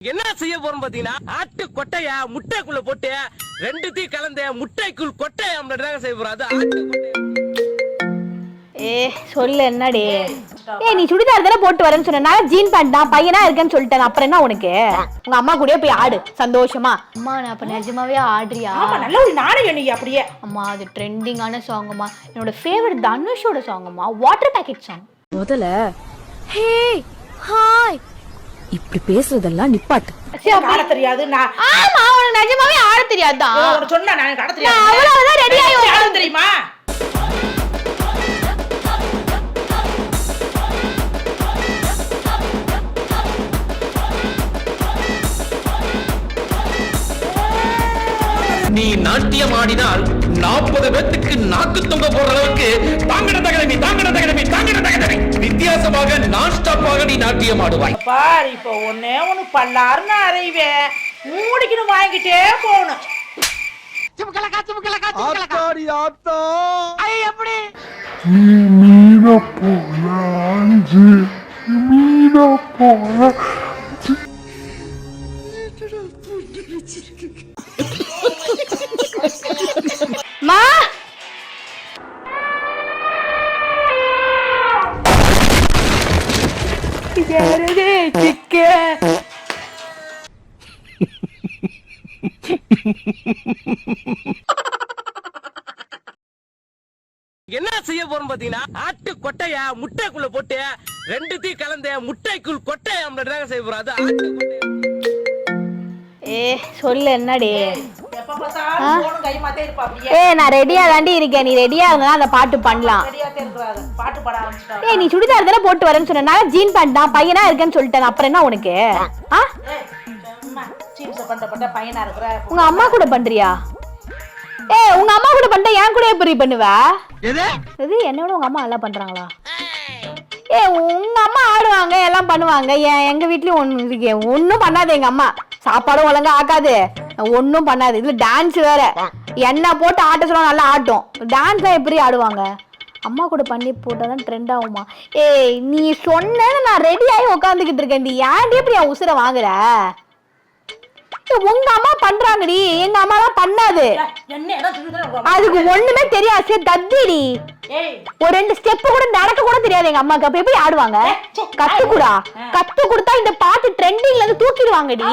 என்ன செய்ய போறோம் பாத்தீங்கன்னா ஆட்டு கொட்டைய முட்டைக்குள்ள போட்டு ரெண்டுத்தையும் கலந்து முட்டைக்குள் கொட்டைய ஆம்லெட் செய்ய போறோம். அது ஆட்டு ஏ சொல்லு என்னடி? ஏய் நீ சுடிதார் தானே போட்டு வரேன்னு சொன்னா. ஜீன் பேண்ட் தான் பையனா இருக்கேன்னு சொல்லிட்டேன். அப்புறம் என்ன உனக்கு? உங்க அம்மா கூடயே போய் ஆடு சந்தோஷமா? அம்மா நான் அப்ப நிஜமாவே ஆடுறியா? ஆமா நல்ல ஒரு நாணயம் நீ அப்படியே? அம்மா அது ட்ரெண்டிங்கான சாங்கம்மா என்னோட ஃபேவரட் தனுஷோட சாங்கம்மா வாட்டர் பேக்கெட் சாங் முதல்ல ஹே ஹாய் இப்படி பேசுறதெல்லாம் நிப்பாட்டு. ஆட தெரியாது. நான் ஆமா உனக்கு நிஜமாவே ஆட தெரியாதான் உனக்கு சொன்னா நான் எனக்கு ஆட நான் தெரியாது. அவ்வளவுதான் ரெடி ஆகி எனக்கு ஆட தெரியுமா? நீ நாட்டியம் ஆடினால் நாற்பது பேத்துக்கு நாக்கு தொங்க போற அளவுக்கு தாங்கட தகடமி தாங்கட தகடமி தாங்கட தகடமி வித்தியாசமாக நான் ஸ்டாப்பாக நீ நாட்டியம் ஆடுவாய். பாரு இப்போ ஒன்னே ஒண்ணு பல்லாருன்னு அறைவேன் மூடிக்கணும் வாங்கிட்டே போகணும். மீன போல மீன போல என்ன செய்ய போறோம் பாத்தீங்கன்னா ஆட்டு கொட்டைய முட்டைக்குள்ள போட்டு ரெண்டுத்தையும் கலந்து முட்டைக்குள் கொட்டைய ஆம்லெட் செய்ய போறோம். அது ஆட்டு கொட்டைய ஏ சொல்லு என்னடி? எப்ப பார்த்தாலும் போனும் கை மாத்தே இருப்பா அப்படியே. ஏ நான் ரெடியா தாண்டி இருக்கேன். நீ ரெடியா இருந்தா அந்த பாட்டு பண்ணலாம். ஏய் நீ சுடிதார் தானே போட்டு வரேன்னு சொன்னா. ஜீன் பேண்ட் தான் பையனா இருக்கேன்னு சொல்லிட்டேன். அப்புறம் என்ன உனக்கு? ஆ? உங்க அம்மா கூட பண்றியா? ஏய் உங்க அம்மா கூட பண்ணிட்டா என் கூட எப்படி பண்ணுவ? இது என்னோட உங்க அம்மா நல்லா பண்றாங்களா? ஏ உங்க அம்மா ஆடுவாங்க எல்லாம் பண்ணுவாங்க. ஏன் எங்க வீட்லயும் ஒண்ணு இருக்கு. ஒன்றும் பண்ணாது எங்க அம்மா. சாப்பாடும் ஒழுங்கா ஆக்காது. ஒன்றும் பண்ணாது. இதில் டான்ஸ் வேற. என்ன போட்டு ஆட்ட சொன்னால் நல்லா ஆட்டும். டான்ஸ்லாம் எப்படி ஆடுவாங்க? அம்மா கூட பண்ணி போட்டாதான் ட்ரெண்ட் ஆகுமா? ஏய் நீ சொன்னேன்னு நான் ரெடியாகி உட்காந்துக்கிட்டு இருக்கேன் நீ ஏன்டி இப்படி என் உசுரை வாங்குற? உங்க அம்மா பண்றாங்கடி. எங்க பண்ணாது. என்ன இடம் சொல்லுதான் அதுக்கு ஒண்ணுமே தெரியாது. சரி தத்திடி ஒரு ரெண்டு ஸ்டெப் கூட நடக்க கூட தெரியாது எங்க அம்மாக்கு அப்ப எப்படி ஆடுவாங்க? கத்து கூடா. கத்து கொடுத்தா இந்த பாட்டு ட்ரெண்டிங்ல இருந்து தூக்கிடுவாங்கடி.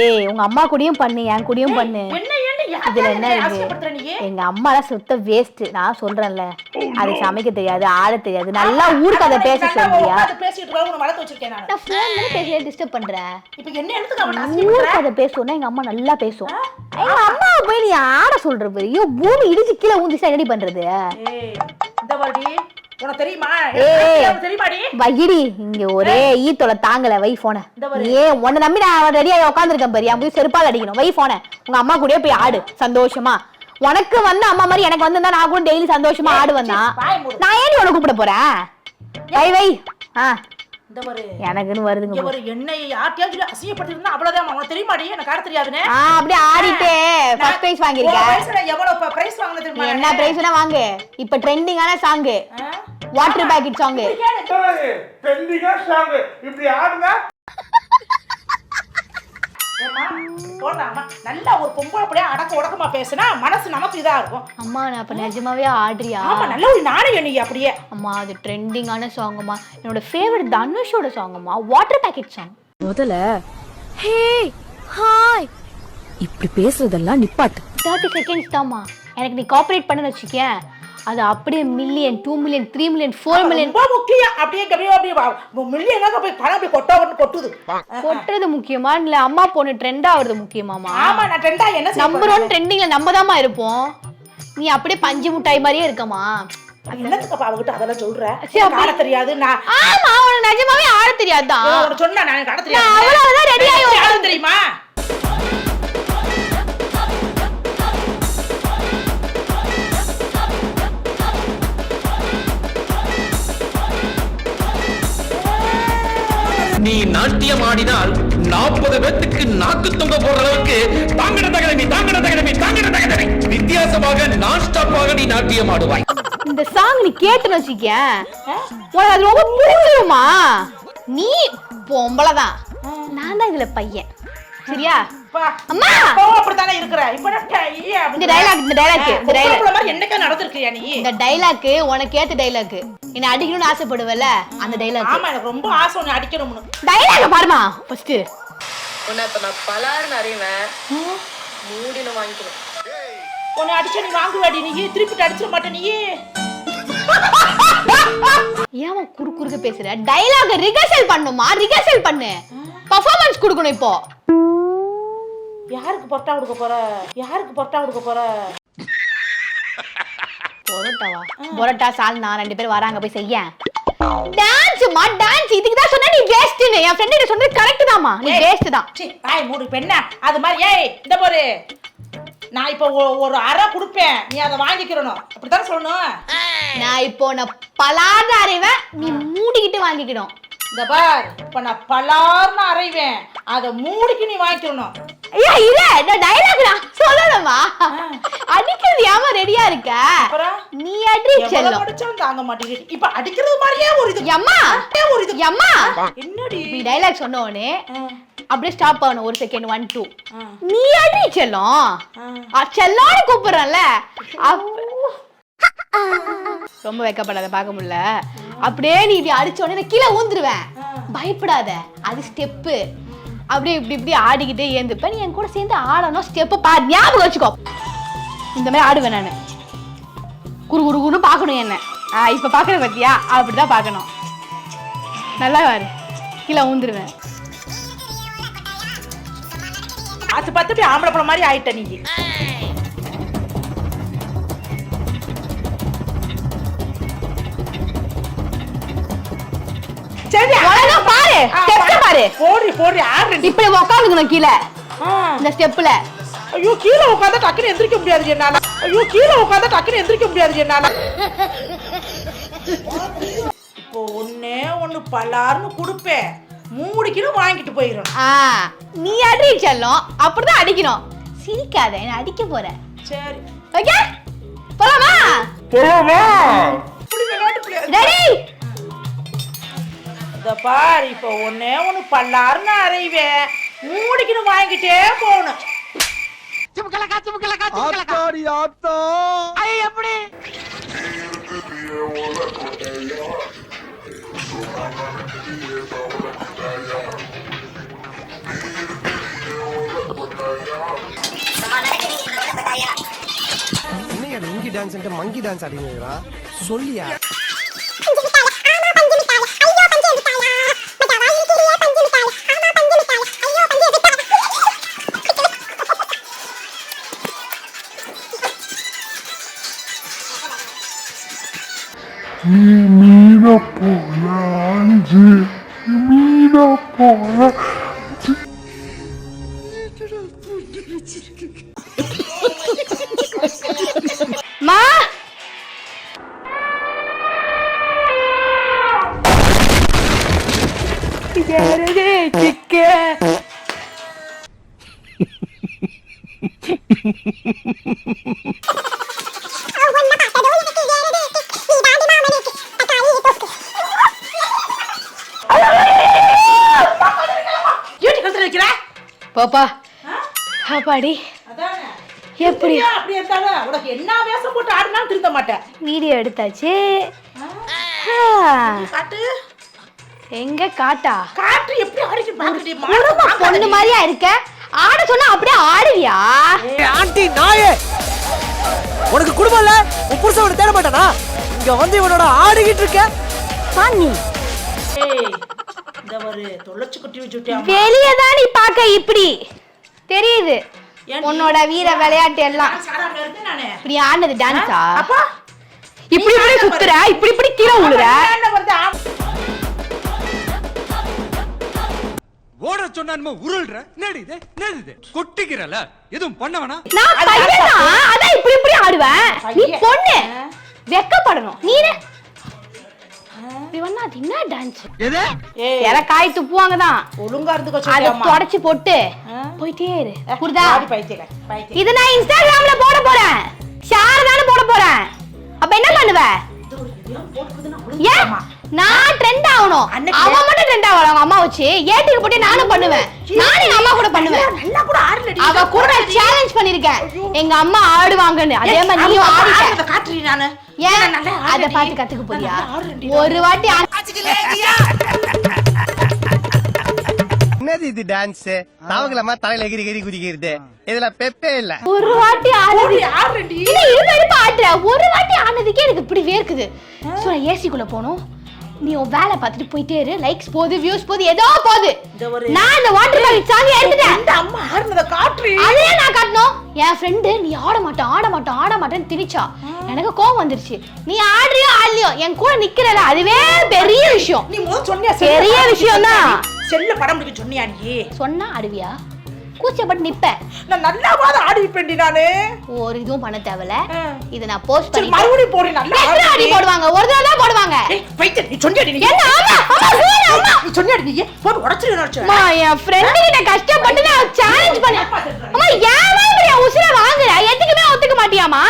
ஏய் உங்க அம்மா கூடயும் பண்ணு என் கூடயும் பண்ணு. இதுல என்ன இருக்கு எங்க அம்மாலாம் சுத்த வேஸ்ட் நான் சொல்றேன்ல. அது சமைக்க தெரியாது ஆட தெரியாது. நல்லா ஊருக்கு அதை பேச சொல்றியா? நான். ஃபோன் பண்ணி டிஸ்டர்ப் பண்றேன் இப்போ என்ன எடுத்துக்க? ஊருக்கு அதை பேசுவோம்னா எங்க அம்மா நல்லா பேசும். எங்க அம்மாவை போய் நீ ஆட சொல்ற பெரிய பூமி இடிச்சு கீழே ஊந்துச்சா என்னடி பண்றது? இந்த உனக்கு தெரியுமா? தெரியுமாடி? இங்க ஒரே ஈத்தொலை தாங்கல வை போன. ஏ உன்னை நம்பி நான் ரெடியா உட்காந்துருக்கேன் பாரு. போய் செருப்பால் அடிக்கணும். வை போன உங்க அம்மா கூடயே போய் ஆடு. சந்தோஷமா. உனக்கு வந்து அம்மா மாதிரி எனக்கு வந்திருந்தா நான் கூட டெய்லி சந்தோஷமா வாய் மூடு. நான் ஏன் உனக்கு கூப்பிட போறேன் வை வை. ஆ. இந்த ஒரு எனக்குன்னு வருதுங்க. ஒரு எண்ணெயை யார்ட்டையாவது சொல்லி அசிங்கப்படுத்திருந்தா அவ்வளவுதான் உனக்கு தெரியுமாடி எனக்கு ஆட தெரியாதுன்னு அப்படியே ஆடிட்டே ஃபர்ஸ்ட் பிரைஸ் வயசுல எவ்வளவு பிரைஸ் வாங்கினது நீ தெரியுமா? என்ன பிரைஸ்னா வாங்கு. இப்ப ட்ரெண்டிங்கான song? Water packet song. ட்ரெண்டிங்கா song இப்படி ஆடுங்க ஏம்மா, போடலாமா? நல்லா ஒரு பொம்பளை அப்படியே அடக்க உடக்கமா பேசுனா மனசு நமக்கு இதா இருக்கும். அம்மா நான் இப்ப நிஜமாவே ஆடுறியா? ஆமா நல்ல ஒரு நாணயம் நீ அப்படியே. அம்மா அது ட்ரெண்டிங்கான சாங்கம்மா என்னோட ஃபேவரட் தனுஷோட சாங்கம்மா வாட்டர் பேக்கெட் சாங் முதல்ல ஹே ஹாய் இப்படி பேசுறதெல்லாம் நிப்பாட்டு. தேர்ட்டி செகண்ட்ஸ் தாம்மா. எனக்கு நீ காப்பரேட் பண்ண வச்சுக்கேன் அது அப்படியே million two million three million four million ரொம்ப முக்கியம். அப்படியே அப்படியே அப்படியே மில்லியனாக போய் பணம் அப்படி கொட்ட கொட்டுது. கொட்டுறது முக்கியமா? இல்ல அம்மா பொண்ணு ட்ரெண்ட் ஆகுறது முக்கியமாமா ஆமா நான் ட்ரெண்டா என்ன நம்பர் ஒன் ட்ரெண்டிங்ல நம்ம தாம்மா இருப்போம். நீ அப்படியே பஞ்சு முட்டாய் மாதிரியே இருக்கமா? என்னத்துக்கு அவகிட்ட அதெல்லாம் சொல்ற? ஆட தெரியாது நான் ஆமா உனக்கு நிஜமாவே ஆட தெரியாதான் உனக்கு சொன்னா நான் ஆட தெரியாது. அவ்வளவுதான் நாட்டியம் ஆடினால் நாற்பது பேத்துக்கு நாக்கு தொங்க போற அளவுக்கு தாங்கட தகடமி தாங்கட தகடமி தாங்கட தகடமி. வித்தியாசமாக நான் ஸ்டாப்பாக நீ நாட்டியம் ஆடுவாய். இந்த சாங் நீ கேட்டுன்னு வச்சுக்க உனக்கு அது ரொம்ப பிடிச்சிருமா நீ பொம்பளை தான் நான் தான் இதுல பையன். சரியா? அம்மா! அப்பவும் அப்படித்தானே இருக்கிற? இப்ப இந்த? டைலாக் இந்த இந்த மாதிரி என்னைக்கா நடந்திருக்கியா நீ? இந்த டைலாக் உனக்கு ஏத்த டைலாக் என்ன அடிக்கணும்னு ஆசைப்படுவல அந்த டைலாக் ஆமா எனக்கு ரொம்ப ஆசை உன்னை அடிக்கணும்னு. டைலாக் பாருமா ஃபர்ஸ்ட் உன்னை இப்ப நான் பலாருன்னு அறிவேன். மூடின வாங்கிக்கணும். உன்னை அடிச்சா நீ வாங்குவாடி நீ திருப்பிட்டு அடிச்சிட மாட்டே நீ. ஏன் குறு குறுக்க பேசுற? டைலாக் ரிகர்சல் பண்ணுமா ரிகர்சல் பண்ணு. பெர்ஃபார்மன்ஸ் கொடுக்கணும் இப்போ. யாருக்கு பொட்டா கொடுக்க போற? யாருக்கு பொட்டா கொடுக்க போற? பொரோட்டாவா? பொரோட்டா சால்னா ரெண்டு பேரும் வராங்க போய் செய்ய. டான்ஸ்மா டான்ஸ் இதுக்கு தான் சொன்னா நீ வேஸ்ட்னு என் ஃப்ரெண்ட் சொன்னது கரெக்ட் தான்மா நீ. வேஸ்ட் தான். சீ, ஆய் மூடு என்ன அது மாதிரி ஏய் இந்த பாரு நான் இப்ப ஒரு அரை கொடுப்பேன். நீ அதை வாங்கிக்கிறணும். அப்படித்தானே சொல்லணும்? நான் இப்போ நான் பலாத அறிவேன். நீ மூடிக்கிட்டு வாங்கிக்கணும். இந்த பார் இப்ப நான் பலார்னு அரைவேன் அதை மூடிக்கு நீ வாங்கிக்கணும். ஐயா இல்ல நான் டைலாக் நான் சொல்லணுமா? அடிக்கிறது ஏமா ரெடியா இருக்க? நீ அடி செல்லும். படிச்சாலும் தாங்க மாட்டேங்குது. இப்ப அடிக்கிறது மாதிரியே ஒரு இது. அப்படியே ஒரு இது. எம்மா? என்னடி? இப்படி டைலாக் சொன்ன உடனே அப்படியே ஸ்டாப் ஆகணும். ஒரு செகண்ட் ஒன் டூ. நீ அடி செல்லம். செல்லம்னு கூப்பிடுறேன்ல. ரொம்ப வெக்கப்படாத பார்க்க முடியல. அப்படியே நீ இப்படி அடிச்ச உடனே நான் கீழே ஊந்துருவேன். பயப்படாத. அது ஸ்டெப்பு அப்படியே இப்படி இப்படி ஆடிக்கிட்டே ஏந்துப்ப நீ என் கூட சேர்ந்து ஆடணும். ஸ்டெப்பு பா ஞாபகம் வச்சுக்கோ. இந்த மாதிரி ஆடுவேன் நான். குறு குறு குறு பார்க்கணும் என்ன. ஆ இப்போ பார்க்குற பத்தியா? அப்படிதான் பார்க்கணும். நல்லா பாரு. கீழே ஊந்துருவேன். அது பார்த்து அப்படியே ஆம்பளை பழம் மாதிரி ஆயிட்ட நீ சரி பாரு. பாரு போடி போடி ஆறு இப்படி உட்காந்துக்கணும் கீழே. இந்த ஸ்டெப்ல ஐயோ கீழே உட்காந்தா டக்குன்னு எந்திரிக்க முடியாது என்னால. ஐயோ கீழே உட்காந்தா டக்குன்னு எந்திரிக்க முடியாது என்னால. இப்போ ஒண்ணே ஒண்ணு பலார்னு கொடுப்பேன். மூடிக்கின்னு வாங்கிட்டு போயிடும் ஆ நீ அடி செல்லம். அப்படிதான் அடிக்கணும். சிரிக்காத என்ன அடிக்க போற? சரி. ஓகே? போலாமா? போலாமா? ரெடி இந்த பார் இப்போ ஒண்ணே ஒண்ணு பல்லாருன்னு அரைவேன் மூடிக்கின்னு வாங்கிட்டே போகணும். ஆத்தா. என்னையா இங்கி டான்ஸ் மங்கி டான்ஸ் ஆடிங்களா சொல்லியா? போப்பா. அதானே. எப்படி? அப்படி இருந்தாலும் உனக்கு என்ன வேஷம் போட்டு ஆடினாலும் திருத்த மாட்டேன். வீடியோ எடுத்தாச்சு. எங்க காட்டா? காட்டு எப்படி பொண்ணு மாதிரியா இருக்க? ஆட சொன்னா அப்படியே ஆடுவியா? ஆண்டி நாயே. உனக்கு குடும்பம் இல்ல? உன் புருஷன் உன்னை தேட மாட்டானா? இங்க வந்து இவனோட ஆடிக்கிட்டு இருக்க. வச்சுட்டியா வெளியே தான் நீ பார்க்க இப்படி. தெரியுது? உன்னோட வீர விளையாட்டு எல்லாம். இப்படி ஆனது டான்ஸா அப்பா இப்படி இப்படி சுத்துற? இப்படி இப்படி கீழே விழுற? ஓட சொன்னா உருள்ற? என்னது இது? கொட்டிக்கிறல. எதுவும் பண்ண வேணா? நான் பையனா? அதான் இப்படி இப்படி ஆடுவேன். நீ. பொண்ணு. வெக்கப்படணும். நீனு என்ன டான்ஸ் துப்புவாங்க தான் ஒழுங்கா இருந்துக்க அதை தொடச்சு போட்டு போயிட்டே இரு. இது நான் இன்ஸ்டாகிராம்ல போட போறேன். ஷேர் தானே போட போறேன். அப்ப என்ன பண்ணுவ? ஏன்? நான் ட்ரெண்ட் ஆகணும். அவன் மட்டும் ட்ரெண்ட் ஆகலாம் அவங்க அம்மா வச்சு. ஏடிக்கு போட்டு நானும் பண்ணுவேன். நானும் எங்க அம்மா கூட பண்ணுவேன். நல்லா கூட ஆடலடி அவ கூட நான் சேலஞ்ச் பண்ணிருக்கேன். எங்க அம்மா ஆடுவாங்கன்னு. அதே மாதிரி நீயும் ஆடிட்ட. காட்டுறீ நானு? ஏன்? அத. பார்த்து கத்துக்க போறியா. ஒரு வாட்டி என்னது இது டான்ஸ் தாவங்களமா தலையில எகிரி எகிரி குதிக்கிறது. இதுல பெப்பே இல்ல. ஒரு வாட்டி ஆடுறது ஓடி ஆடுறேன்டி. இல்ல இருக்க ஆடுற ஒரு வாட்டி ஆனதுக்கே எனக்கு இப்படி வேர்க்குது. சோ ஏசிக்குள்ள போகணும். நீ உன் வேலை பார்த்துட்டு போயிட்டே இரு. லைக்ஸ் போகுது வியூஸ் போகுது ஏதோ போகுது. நான் இந்த வாட்டர் பாலிக் சாங் எடுத்துட்டேன். இந்த அம்மா ஆடுனத காட்டுறீ அதே நான் காட்டணும். என் ஃப்ரெண்டு நீ ஆட மாட்டேன் ஆட மாட்டேன் ஆட மாட்டேன்னு திணிச்சா எனக்கு கோவம் வந்துருச்சு. நீ ஆடுறியோ ஆடலையோ என் கூட நிக்கிறல அதுவே பெரிய விஷயம். நீ முதல் சொன்னியா பெரிய விஷயம்தான். செல்ல படம் பிடிக்க சொன்னியா நீ? சொன்னா ஆடுவியா? கூச்சப்பட்டு நிப்பேன். நான் நல்லாவாத ஆடி இருப்பேன்டி நானு. ஒரு இதுவும் பண்ண தேவையில்ல. இத நான் போஸ்ட் பண்ணி மறுபடியும் போடு நல்லா ஆடி போடுவாங்க? ஒரு தடவை தான் போடுவாங்க. வைத்து நீ சொன்னடி நீ என்ன ஆமா ஆமா நீ சொன்னடி நீ போடு உடைச்சிரு நான் அம்மா என் ஃப்ரெண்ட் கிட்ட கஷ்டப்பட்டு நான் சேலஞ்ச் பண்ணேன். அம்மா ஏன் இப்படி உசுர வாங்குற எதுக்குமே ஒத்துக்க மாட்டியாமா